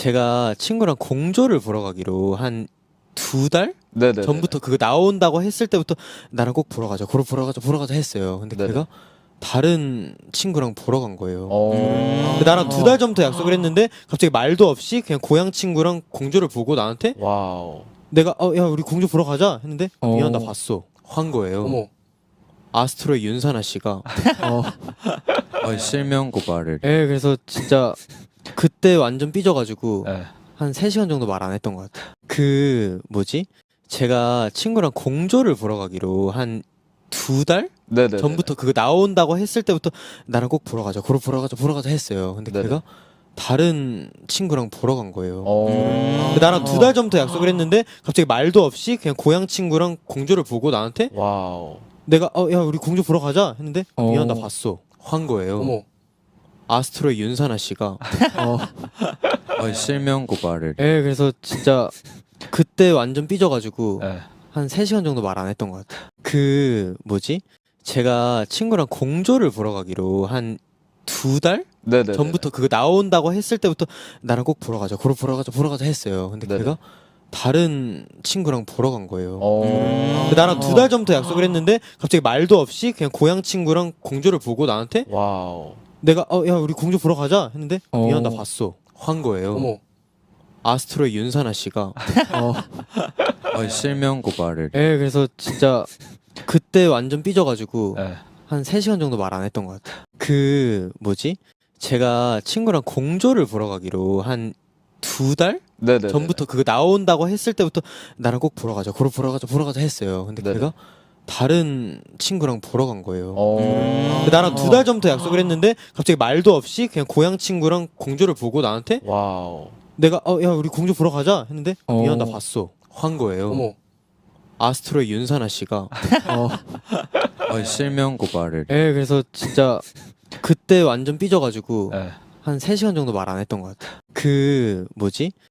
제가 친구랑 공조를 보러 가기로 한 두 달 네네. 전부터 그거 나온다고 했을 때부터 나랑 꼭 보러 가자, 보러 보러 가자, 보러 가자 했어요. 근데 네네. 걔가 다른 친구랑 보러 간 거예요. 어. 근데 나랑 두 달 전부터 약속을 했는데 갑자기 말도 없이 그냥 고향 친구랑 공조를 보고 나한테 와우. 내가 어 야 우리 공조 보러 가자 했는데 어. 미안 나 봤어 한 거예요. 어머. 아스트로의 윤사나 씨가 어, 어, 실명 고발을. 예 그래서 진짜 그때 완전 삐져가지고 네. 한 3시간 정도 말 안 했던 것 같아요. 그 뭐지? 제가 친구랑 공조를 보러 가기로 한 두 달 네네. 전부터 그거 나온다고 했을 때부터 나랑 꼭 보러 가자, 보러 보러 가자, 보러 가자 했어요. 근데 네네. 걔가 다른 친구랑 보러 간 거예요. 어. 근데 나랑 두 달 전부터 약속을 했는데 갑자기 말도 없이 그냥 고향 친구랑 공조를 보고 나한테 와우. 내가 어 야 우리 공조 보러 가자 했는데 어. 미안 나 봤어 한 거예요. 어머. 아스트로의 윤사나 씨가 어, 어, 실명 고발을. 예 그래서 진짜 그때 완전 삐져가지고 네. 한 3시간 정도 말 안 했던 것 같아요. 그 뭐지? 제가 친구랑 공조를 보러 가기로 한 두 달 네네. 전부터 그거 나온다고 했을 때부터 나랑 꼭 보러 가자, 보러 보러 가자, 보러 가자 했어요. 근데 네네. 걔가 다른 친구랑 보러 간 거예요. 어. 근데 나랑 두 달 전부터 약속을 했는데 갑자기 말도 없이 그냥 고향 친구랑 공조를 보고 나한테 와우. 내가 어 야 우리 공조 보러 가자 했는데 어. 미안 나 봤어 한 거예요. 어머. 아스트로의 윤사나 씨가 어, 어, 실명 고발을. 예 그래서 진짜 그때 완전 삐져가지고 네. 한 3시간 정도 말 안 했던 것 같아요. 그 뭐지? 제가 친구랑 공조를 보러 가기로 한 두 달 네네. 전부터 그거 나온다고 했을 때부터 나랑 꼭 보러 가자, 보러 보러 가자, 보러 가자 했어요. 근데 네네. 걔가 다른 친구랑 보러 간 거예요. 어. 근데 나랑 두 달 전부터 약속을 했는데 갑자기 말도 없이 그냥 고향 친구랑 공조를 보고 나한테 와우. 내가 어 야 우리 공조 보러 가자 했는데 어. 미안 나 봤어 한 거예요. 어머. 아스트로의 윤사나 씨가 어, 어, 실명 고발을. 예 그래서 진짜 그때 완전 삐져가지고 네. 한 3시간 정도 말 안 했던 것 같아요. 그 뭐지?